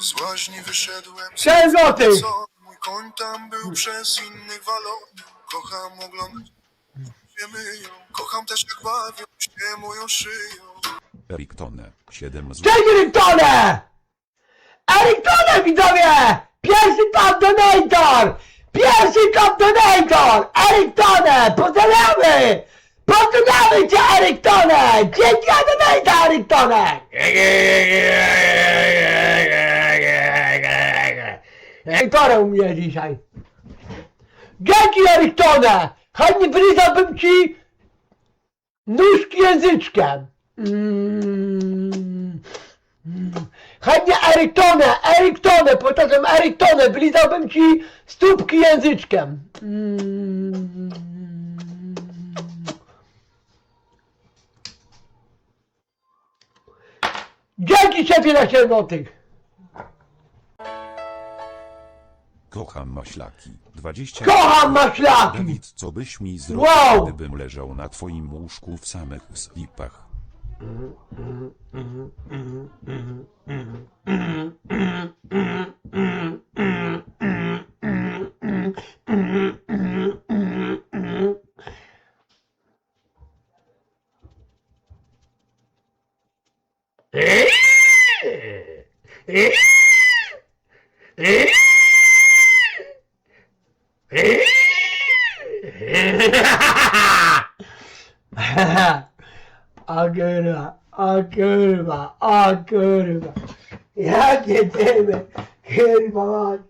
Z łaźni wyszedłem Sześć złotych! co? Mój koń tam był przez innych walony Kocham oglądać się myją Kocham też jak bawią się moją szyją Eriktone, 7 zł. Cześć Eriktone! Eriktone widzowie! Pierwszy top donator! Pierwszy top donator! Eriktone! Pozdrawiamy! Pozdrawiamy cię Eriktone! Dzięki za donata Eriktone! Eriktone u mnie dzisiaj. Dzięki Eriktone! Chętnie wylizałbym ci nóżki języczkiem. Mm. Chętnie Eriktone, Eriktone, powtarzam Eriktone, wylizałbym ci stópki języczkiem. Mm. Dzięki szefie na 7 Kocham maślaki. 20 Kocham maślaki! Dawid, co byś mi zrobił, Wow! gdybym leżał na twoim łóżku w samych slipach? A kurwa, a kurwa, a kurwa. Jakie dymy, kurwa mać.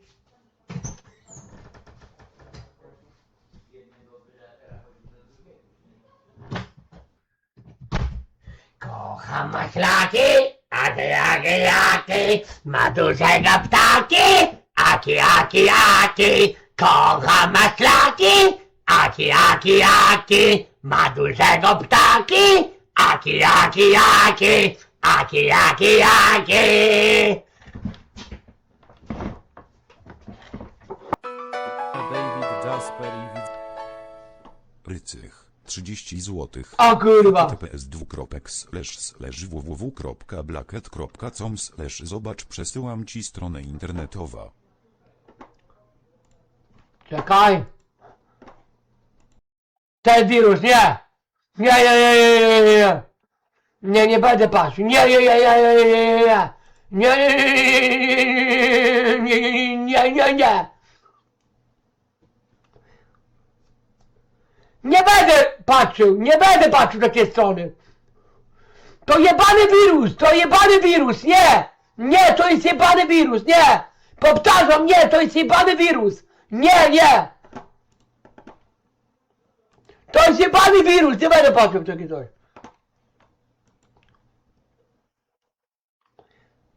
Kocham maślaki, a ty jakie jakie, ma dużego ptaki, aki, aki, aki. Kocham maślaki, aki, aki, aki, ma dużego ptaki, aki, aki, aki, aki, aki, aki. David Jasper i widz... Rycych, 30 zł. O kurwa. TPS dwukropek slash slash www.blacket.com slash zobacz przesyłam ci stronę internetowa. Czekaj. Ten wirus, nie! Nie, nie, nie, nie, nie, nie, nie. Nie, nie będę patrzył. Nie, nie, nie, nie, nie, nie, nie, nie. Nie, nie, nie, nie, nie, nie, nie, nie. Będę patrzył, nie będę patrzył do tej strony. To jebany wirus, to jebany wirus, nie! Nie, to jest jebany wirus, nie! Powtarzam, nie, to jest jebany wirus! Nie, nie! To jest jebany wirus, nie będę patrzył w takie coś.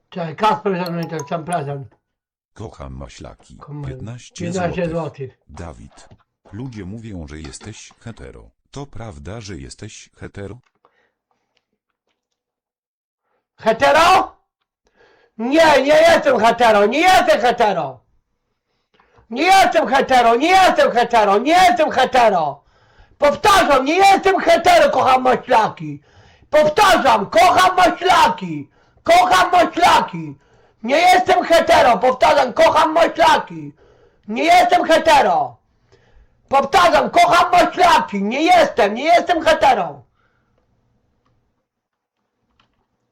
Czekaj, Kasper za ten sam prezent. Kocham maślaki. Kocham. 15 15 zł. złotych. Dawid. Ludzie mówią, że jesteś hetero. To prawda, że jesteś hetero? Hetero? Nie, nie jestem hetero, nie jestem hetero. Nie jestem hetero, nie jestem hetero, nie jestem hetero. Powtarzam, nie jestem hetero, kocham maślaki. Powtarzam, kocham maślaki. Kocham maślaki. Nie jestem hetero, powtarzam, kocham maślaki. Nie jestem hetero. Powtarzam, kocham maślaki. Nie jestem, nie jestem hetero.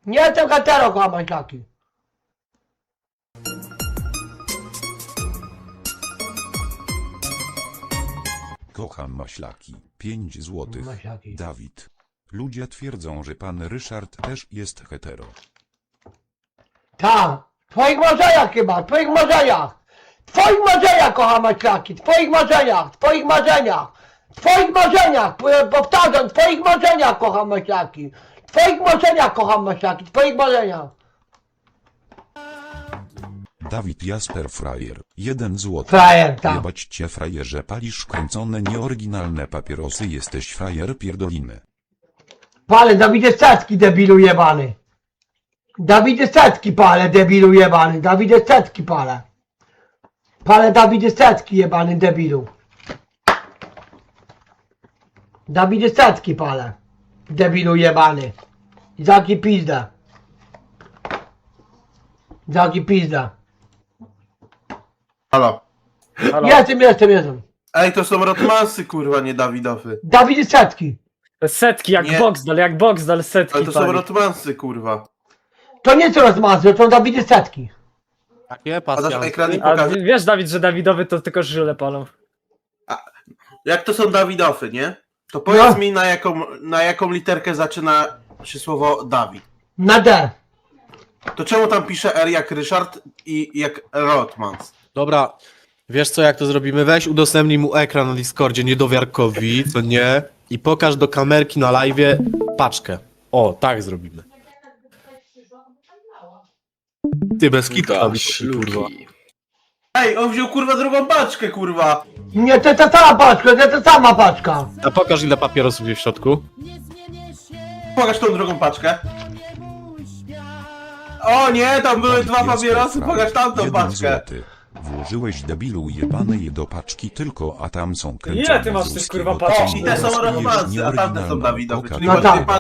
Nie jestem hetero, kocham maślaki. Kocham maślaki. 5 zł. Maślaki. Dawid. Ludzie twierdzą, że pan Ryszard też jest hetero. Tak, w twoich marzeniach chyba, w twoich marzeniach. W twoich marzeniach, kocham maślaki, w twoich marzeniach, w twoich marzeniach. W twoich marzeniach, powtarzam, w twoich marzeniach, kocham maślaki. W twoich marzeniach, kocham maślaki, w twoich marzeniach. Dawid Jasper Frajer. 1 zł. Frajer, tak. Jebać cię frajerze, palisz kręcone nieoryginalne papierosy, jesteś frajer pierdoliny. Pale, Dawidzie Stacki, debilu jebany. Dawidzie Stacki, pale, debilu jebany. Dawidzie Stacki, pale. Pale, Dawidzie Stacki, jebany, debilu. Dawidzie Stacki, pale. Debilu jebany. Zaki pizdę. Jaki pizda. Halo. Halo? Jestem, jestem, jestem. Ej, to są Rotmansy, kurwa, nie Dawidowy. Dawid Setki. Setki, jak Nie. Boxdal, jak Boxdal, setki Ale to są. Rotmansy, kurwa. To nie są rozmazy, to są Dawidy Setki. Jakie Padasz pasja? ekran i A pokażę. wiesz, Dawid, że Dawidowy to tylko żyle palą. Jak to są Dawidowy, nie? To powiedz No. mi, na jaką, na jaką literkę zaczyna się słowo Dawid. Na D. To czemu tam pisze R jak Ryszard i jak Rotmans? Dobra, wiesz co, jak to zrobimy? Weź udostępnij mu ekran na Discordzie niedowiarkowi, co nie? I pokaż do kamerki na live paczkę. O, tak zrobimy. Ty bez kitu, kurwa. Ej, on wziął kurwa drugą paczkę, kurwa! Nie, to ta sama paczka, to ta sama paczka. A pokaż ile papierosów jest w środku. Pokaż tą drugą paczkę. O nie, tam były dwa papierosy, pokaż tamtą paczkę. złoty. Włożyłeś debilu jebane je do paczki tylko, a tam są kręcone Ile ty masz tych, kurwa, paczek? I te są jest Rotmansy, a tamte są. Dawidowe, czyli No tak. paczki